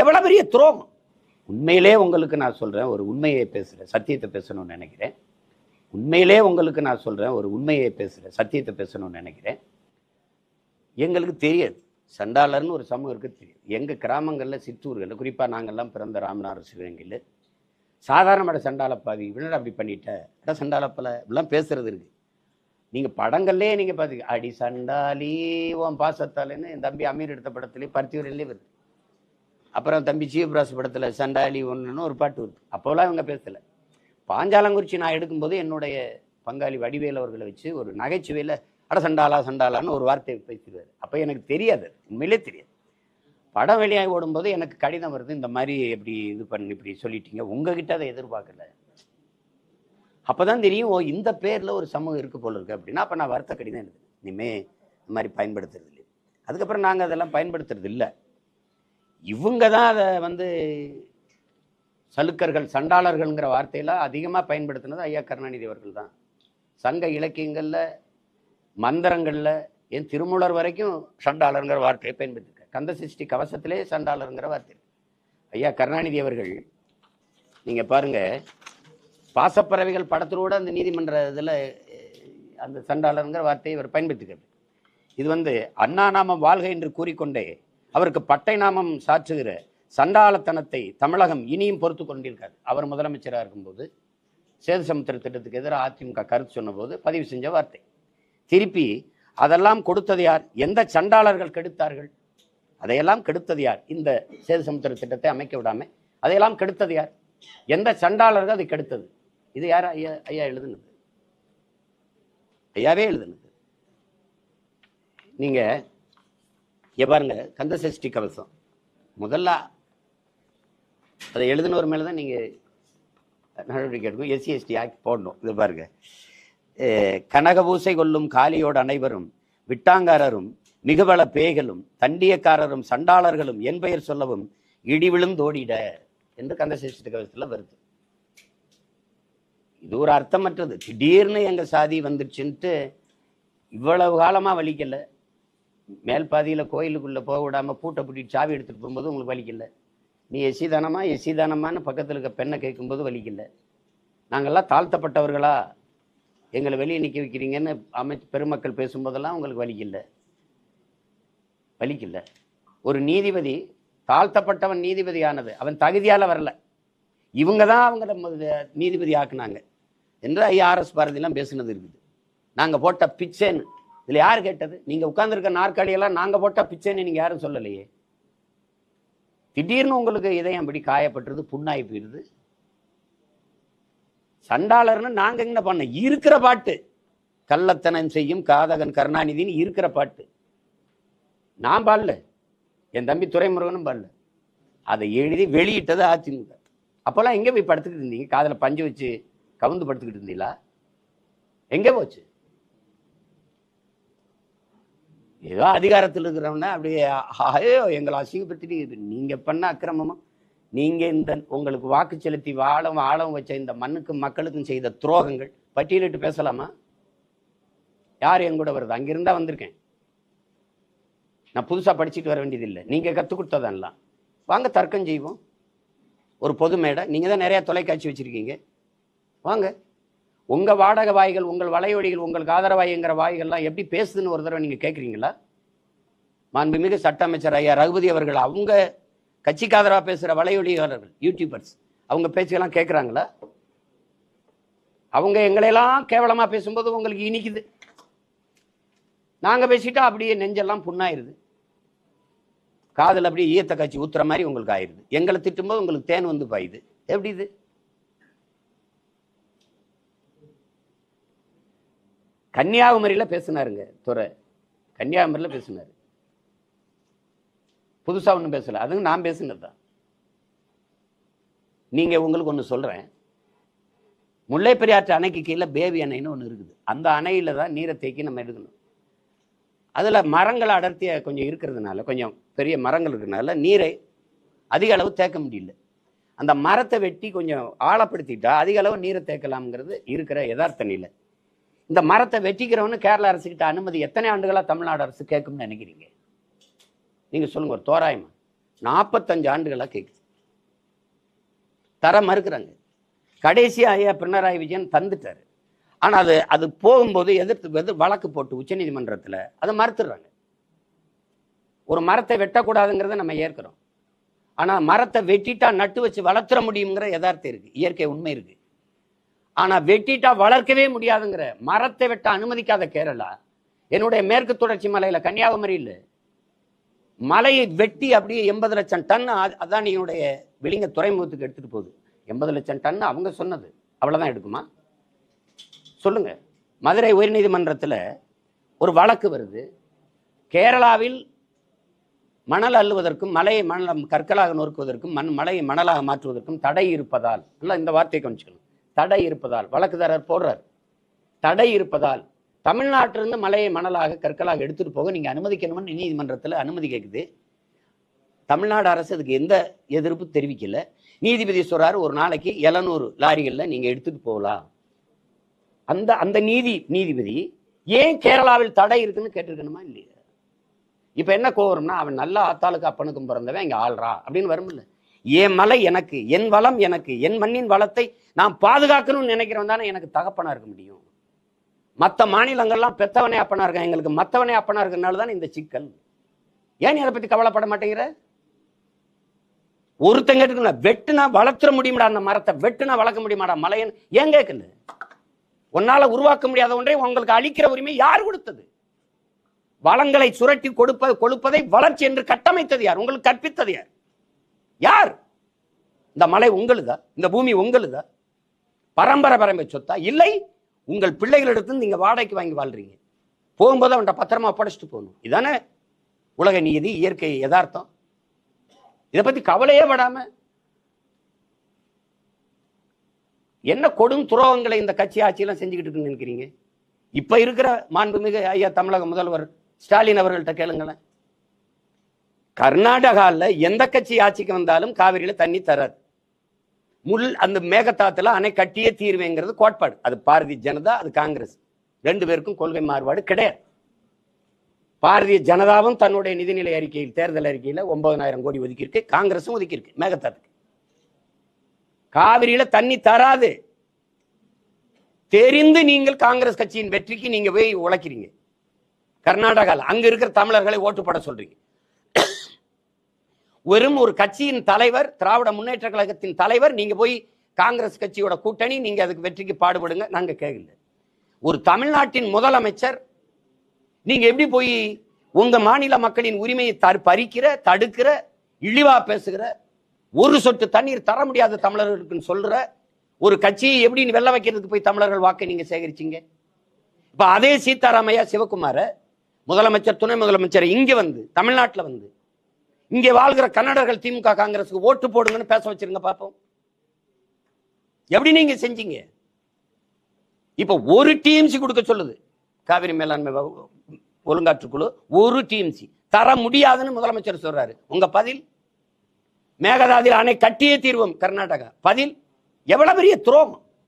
எவ்வளோ பெரிய துரோகம்? உண்மையிலே உங்களுக்கு நான் சொல்கிறேன் ஒரு உண்மையை பேசுகிறேன் சத்தியத்தை பேசணும்னு நினைக்கிறேன். உண்மையிலே உங்களுக்கு நான் சொல்கிறேன் ஒரு உண்மையை பேசுகிறேன் சத்தியத்தை பேசணும்னு நினைக்கிறேன். எங்களுக்கு தெரியாது. சண்டாளர்னு ஒரு சமூகம் தெரியும் எங்கள் கிராமங்களில் சித்தூர்களில் குறிப்பாக நாங்கள்லாம் பிறந்த ராமநாதர் சிவகங்கையில் சாதாரணமான சண்டாளப்பாவி இவனடா அப்படி பண்ணிட்ட? அட சண்டாளப்பல இப்படிலாம் பேசுறது இருக்கு. நீங்கள் படங்கள்லேயே நீங்கள் பாத்தீங்க அடி சண்டாலி உன் பாசத்தாலேன்னு என் தம்பி அமீர் எடுத்த படத்துலயே பருத்தியூரிலே வருது. அப்புறம் தம்பி சிவபிராஸ் படத்தில் சண்டாலி ஒன்றுன்னு ஒரு பாட்டு வருது. அப்போலாம் இவங்க பேசலை. பாஞ்சாலங்குறிச்சி நான் எடுக்கும்போது என்னுடைய பங்காளி வடிவேல் அவர்களை வச்சு ஒரு நகைச்சுவையில் அட சண்டாலா சண்டாலான்னு ஒரு வார்த்தை பேசிடுவார். அப்போ எனக்கு தெரியாது. உண்மையிலே தெரியாது. படம் வெளியாகி ஓடும்போது எனக்கு கடிதம் வருது இந்த மாதிரி எப்படி இது பண்ணி இப்படி சொல்லிட்டீங்க. உங்ககிட்ட அதை எதிர்பார்க்கல. அப்பதான் தெரியும் ஓ இந்த பேரில் ஒரு சமூகம் இருக்கு போல இருக்கு அப்படின்னா அப்போ நான் வருத்த கடிதம் எழுது இனிமே இந்த மாதிரி பயன்படுத்துறது இல்லை. அதுக்கப்புறம் நாங்கள் அதெல்லாம் பயன்படுத்துறது இல்லை. இவங்க தான் அதை வந்து சலுக்கர்கள் சண்டாளர்கள்ங்கிற வார்த்தையெல்லாம் அதிகமாக பயன்படுத்தினது ஐயா கருணாநிதி அவர்கள் தான் சங்க இலக்கியங்களில் மந்திரங்களில் என் திருமூலர் வரைக்கும் சண்டாளருங்கிற வார்த்தையை பயன்படுத்திருக்கார். கந்த சிருஷ்டி கவசத்திலே சண்டாளருங்கிற வார்த்தை. ஐயா கருணாநிதி அவர்கள் நீங்கள் பாருங்கள் பாசப்பறவைகள் படத்தோட அந்த நீதிமன்ற இதில் அந்த சண்டாளருங்கிற வார்த்தையை இவர் பயன்படுத்திக்கிறது இது வந்து அண்ணா நாம வாழ்க என்று கூறிக்கொண்டே அவருக்கு பட்டை நாமம் சாற்றுகிற சண்டாளத்தனத்தை தமிழகம் இனியும் பொறுத்து கொண்டிருக்காது. அவர் முதலமைச்சராக இருக்கும்போது சேது சமுத்திர திட்டத்துக்கு எதிராக அதிமுக கருத்து சொன்னபோது பதிவு செஞ்ச வார்த்தை. திருப்பி அதெல்லாம் கொடுத்தது யார்? எந்த சண்டாளர்கள் கெடுத்தார்கள்? அதையெல்லாம் கெடுத்தது யார்? இந்த சேது சமுத்திர திட்டத்தை அமைக்க விடாமல் அதையெல்லாம் கெடுத்தது யார்? எந்த சண்டாளர்கள் அதை கெடுத்தது? இது யார் ஐயா ஐயா எழுதுனது? ஐயாவே எழுதுனது. நீங்கள் இங்கே பாருங்க கந்த சஷ்டி கவசம். முதல்ல அதை எழுதினவர் மேலே தான் நீங்கள் நடவடிக்கை எடுக்கும் எஸ்சி எஸ்டி ஆக்ட் போடணும். இது பாருங்க. கனக கனகபூசை கொள்ளும் காலியோடு அனைவரும் விட்டாங்காரரும் மிகுவள பேய்களும் தண்டியக்காரரும் சண்டாளர்களும் என் பெயர் சொல்லவும் இடி விழுந்தோடிட என்று கந்தசேஷ்டி கவசத்தில் வருது. இது ஒரு அர்த்தமற்றது. திடீர்னு எங்கள் சாதி வந்துடுச்சுன்ட்டு இவ்வளவு காலமாக வலிக்கலை. மேல் பாதியில் கோயிலுக்குள்ளே போக விடாமல் பூட்டை பூட்டிட்டு சாவி எடுத்துகிட்டு போகும்போது உங்களுக்கு வலிக்கல. நீ எசி தானமா எசி இருக்க பெண்ணை கேட்கும்போது வலிக்கல. நாங்கள்லாம் தாழ்த்தப்பட்டவர்களா? எங்களை வெளியே நிற்க வைக்கிறீங்கன்னு அமைச்சு பெருமக்கள் பேசும்போதெல்லாம் உங்களுக்கு வலிக்கல. வலிக்கல. ஒரு நீதிபதி தாழ்த்தப்பட்டவன் நீதிபதி ஆனது அவன் தகுதியால் வரல. இவங்க தான் அவங்கள நீதிபதி ஆக்குனாங்க. என்று ஐஆர்எஸ் பாரதியெல்லாம் பேசுனது இருக்குது. நாங்கள் போட்ட பிச்சைன்னு இதுல யார் கேட்டது? நீங்க உட்காந்துருக்க நாற்காலியெல்லாம் நாங்க போட்டால் பிச்சைன்னு நீங்க யாரும் சொல்லலையே. திடீர்னு உங்களுக்கு இதயம் அப்படி காயப்பட்டுருது புண்ணாகி போயிடுது சண்டாளர்னு நாங்க என்ன பண்ண இருக்கிற பாட்டு. கள்ளத்தனம் செய்யும் காதகன் கருணாநிதின்னு இருக்கிற பாட்டு. நான் பாடல. என் தம்பி துரைமுருகனும் பாடல. அதை எழுதி வெளியிட்டது அதிமுக. அப்போல்லாம் எங்கே போய் படுத்துக்கிட்டு இருந்தீங்க? காதில் பஞ்சு வச்சு கவுந்து படுத்துக்கிட்டு இருந்தீங்களா? எங்கே போச்சு? ஏதோ அதிகாரத்தில் இருக்கிறவன அப்படியே ஆயோ எங்களை அசிங்கப்படுத்திட்டு நீங்கள் பண்ண அக்கிரமமா? நீங்கள் இந்த உங்களுக்கு வாக்கு செலுத்தி வாழவும் ஆழவும் வச்ச இந்த மண்ணுக்கும் மக்களுக்கும் செய்த துரோகங்கள் பட்டியலிட்டு பேசலாமா? யார் என் கூட வருது? அங்கிருந்தா வந்திருக்கேன். நான் புதுசாக படிச்சுட்டு வர வேண்டியதில்லை. நீங்கள் கற்றுக் கொடுத்ததெல்லாம். வாங்க தர்க்கம் செய்வோம். ஒரு பொது மேடை. நீங்கள் தான் நிறையா தொலைக்காட்சி வச்சுருக்கீங்க. வாங்க. உங்கள் வாடகை வாய்கள் உங்கள் வலையொலிகள் உங்களுக்கு ஆதரவாய்ங்கிற வாய்கள்லாம் எப்படி பேசுதுன்னு ஒரு தடவை நீங்கள் கேட்குறீங்களா மாண்புமிகு சட்ட அமைச்சர் ஐயா ரகுபதி அவர்கள் அவங்க கட்சிக்கு ஆதரவா பேசுகிற வலையொலியாளர்கள் யூடியூபர்ஸ் அவங்க பேச்செல்லாம் கேட்குறாங்களா அவங்க எங்களையெல்லாம் கேவலமாக பேசும்போது உங்களுக்கு இனிக்குது. நாங்கள் பேசிட்டா அப்படியே நெஞ்செல்லாம் புண்ணாயிருது. காதல் அப்படியே ஈயத்த காய்ச்சி ஊத்துற மாதிரி உங்களுக்கு ஆயிடுது எங்களை திட்டும்போது உங்களுக்கு தேன் வந்து பாயுது. எப்படி இது? கன்னியாகுமரியில் பேசினாருங்க துறை கன்னியாகுமரியில் பேசினாரு. புதுசாக ஒன்றும் பேசலை. அதுவும் நான் பேசினது தான் நீங்கள் உங்களுக்கு ஒன்று சொல்கிறேன் முல்லை பெரியாற்று அணைக்கு கீழே பேபி அணைன்னு ஒன்று இருக்குது. அந்த அணையில் தான் நீரை தேக்கி நம்ம எடுக்கணும். அதில் மரங்கள் அடர்த்தியாக கொஞ்சம் இருக்கிறதுனால கொஞ்சம் பெரிய மரங்கள் இருக்கிறதுனால நீரை அதிக அளவு தேக்க முடியல. அந்த மரத்தை வெட்டி கொஞ்சம் ஆழப்படுத்திட்டா அதிக அளவு நீரை தேக்கலாம்ங்கிறது இருக்கிற யதார்த்த நிலை. இந்த மரத்தை வெட்டிக்கிறவனு கேரள அரசுக்கிட்ட அனுமதி எத்தனை ஆண்டுகளாக தமிழ்நாடு அரசு கேட்கும்னு நினைக்கிறீங்க? நீங்கள் சொல்லுங்கள் ஒரு தோராயமா. நாற்பத்தஞ்சு ஆண்டுகளாக கேட்குது தர மறுக்கிறாங்க. கடைசியாக ஐயா பினராயி விஜயன் தந்துட்டாரு. ஆனால் அது அது போகும்போது எதிர்த்து எதிர் வழக்கு போட்டு உச்சநீதிமன்றத்தில் அதை மறுத்துடுறாங்க. ஒரு மரத்தை வெட்டக்கூடாதுங்கிறத நம்ம ஏற்கிறோம். ஆனால் மரத்தை வெட்டிட்டா நட்டு வச்சு வளர்த்துற முடியுங்கிற யதார்த்தம் இருக்குது இயற்கை உண்மை இருக்குது ஆனா வெட்டிட்டா வளர்க்கவே முடியாதுங்கிற மரத்தை வெட்ட அனுமதிக்காத கேரளா என்னுடைய மேற்கு தொடர்ச்சி மலையில கன்னியாகுமரியில் மலையை வெட்டி அப்படியே எண்பது லட்சம் டன் அதான் அதானியினுடைய வெளிங்க துறைமுகத்துக்கு எடுத்துட்டு போகுது. எண்பது லட்சம் டன் அவங்க சொன்னது. அவ்வளவுதான் எடுக்குமா? சொல்லுங்க. மதுரை உயர்நீதிமன்றத்தில் ஒரு வழக்கு வருது. கேரளாவில் மணல் அள்ளுவதற்கும் மலையை மணல் கற்களாக நொறுக்குவதற்கும் மண் மலையை மணலாக மாற்றுவதற்கும் தடை இருப்பதால் நல்லா இந்த வார்த்தையை கவனிச்சுக்கணும். தடை இருப்பதால் வழக்குதாரர் போடுறார். தடை இருப்பதால் தமிழ்நாட்டிலிருந்து மலையை மணலாக கற்களாக எடுத்துட்டு போக நீங்க அனுமதிக்கணும்னு நீதிமன்றத்தில் அனுமதி கேட்குது தமிழ்நாடு அரசு அதுக்கு எந்த எதிர்ப்பு தெரிவிக்கல. நீதிபதி சொல்றாரு ஒரு நாளைக்கு எழுநூறு லாரிகளில் நீங்க எடுத்துட்டு போகலாம். அந்த அந்த நீதி நீதிபதி ஏன் கேரளாவில் தடை இருக்குன்னு கேட்டிருக்கணுமா இல்லையா? இப்போ என்ன கோவரம்னா அவன் நல்ல ஆத்தாளுக்கு அப்பனுக்கும் பிறந்தவன் இங்கே ஆள்றா அப்படின்னு வரும்ல. என் மலை எனக்கு என் வளம் எனக்கு என் மண்ணின் வளத்தை நான் பாதுகாக்கணும்னு நினைக்கிறவன் தானே எனக்கு தகப்பனா இருக்க முடியும். மற்ற மாநிலங்கள்லாம் பெத்தவனே அப்பனா இருக்கான். எங்களுக்கு மற்றவனே அப்பனா இருக்கிறனால தான் இந்த சிக்கல். ஏன் நீ அதை பத்தி கவலைப்பட மாட்டேங்கிற? ஒருத்தங்க இருக்குல்ல வெட்டுனா வளர்த்துற முடியுமாடா அந்த மரத்தை? வெட்டுனா வளர்க்க முடியுமாடா மலையன் ஏன் கேட்குது உன்னால உருவாக்க முடியாத ஒன்றை உங்களுக்கு அழிக்கிற உரிமை யார் கொடுத்தது? வளங்களை சுரட்டி கொடுப்ப கொடுப்பதை வளர்ச்சி என்று கட்டமைத்தது யார்? உங்களுக்கு கற்பித்தது யார்? யார்? இந்த மலை உங்களுதா? இந்த பூமி உங்களுதா? பரம்பரை பரம்பரை சொத்தா? இல்லை உங்கள் பிள்ளைகளிடத்து நீங்க வாடகைக்கு வாங்கி வாழ்றீங்க. போகும்போது அவன்கிட்ட பத்திரமா படைச்சிட்டு போகணும். இதானே உலக நீதி இயற்கை யதார்த்தம். இதை பத்தி கவலையே படாம. என்ன கொடும் துரோகங்களை இந்த கட்சி ஆட்சியெல்லாம் செஞ்சுக்கிட்டு இருக்குன்னு நினைக்கிறீங்க? இப்ப இருக்கிற மாண்புமிகு ஐயா தமிழக முதல்வர் ஸ்டாலின் அவர்கள்ட்ட கேளுங்களேன். கர்நாடகாவில் எந்த கட்சி ஆட்சிக்கு வந்தாலும் காவிரியில தண்ணி தராது. முள் அந்த மேகத்தாத்துல அணை கட்டியே தீர்வேங்கிறது கோட்பாடு. அது பாரதிய ஜனதா அது காங்கிரஸ். ரெண்டு பேருக்கும் கொள்கை மாறுபாடு கிடையாது. பாரதிய ஜனதாவும் தன்னுடைய நிதிநிலை அறிக்கையில் தேர்தல் அறிக்கையில் ஒன்பதனாயிரம் கோடி ஒதுக்கியிருக்கு. காங்கிரஸும் ஒதுக்கியிருக்கு மேகத்தாத்துக்கு காவிரியில தண்ணி தராது. தெரிந்து நீங்கள் காங்கிரஸ் கட்சியின் வெற்றிக்கு நீங்க போய் உழைக்கிறீங்க. கர்நாடகாவில் அங்க இருக்கிற தமிழர்களை ஓட்டு போட சொல்றீங்க. வெறும் ஒரு கட்சியின் தலைவர் திராவிட முன்னேற்ற கழகத்தின் தலைவர் நீங்க போய் காங்கிரஸ் கட்சியோட கூட்டணி நீங்க அதுக்கு வெற்றிக்கு பாடுபடுங்க நாங்க கேட்கல ஒரு தமிழ்நாட்டின் முதலமைச்சர் நீங்க எப்படி போய் உங்க மாநில மக்களின் உரிமையை தரு பறிக்கிற தடுக்கிற இழிவா பேசுகிற ஒரு சொட்டு தண்ணீர் தர முடியாத தமிழர்களுக்குன்னு சொல்ற ஒரு கட்சியை எப்படி வெள்ள வைக்கிறதுக்கு போய் தமிழர்கள் வாக்கை நீங்க சேகரிச்சீங்க? இப்ப அதே சீதாராமையா சிவகுமாரை முதலமைச்சர் துணை முதலமைச்சர் இங்கே வந்து தமிழ்நாட்டில் வந்து இங்கே வாழ்கிற கன்னடர்கள் திமுக காங்கிரஸுக்கு ஓட்டு போடுங்கன்னு பேச வச்சிருங்க பார்ப்போம் எப்படி நீங்க செஞ்சீங்க? இப்போ ஒரு டிஎம்சி கொடுக்க சொல்லுது. காவிரி மேலாண்மை ஒழுங்காற்றுக்குழு ஒரு டிஎம்சி தர முடியாதுன்னு முதலமைச்சர் சொல்றாரு. உங்க பதில்? மேகதாதியில் அணை கட்டியே தீர்வோம் கர்நாடகா. பதில்? எவ்வளவு பெரிய துரோகம்.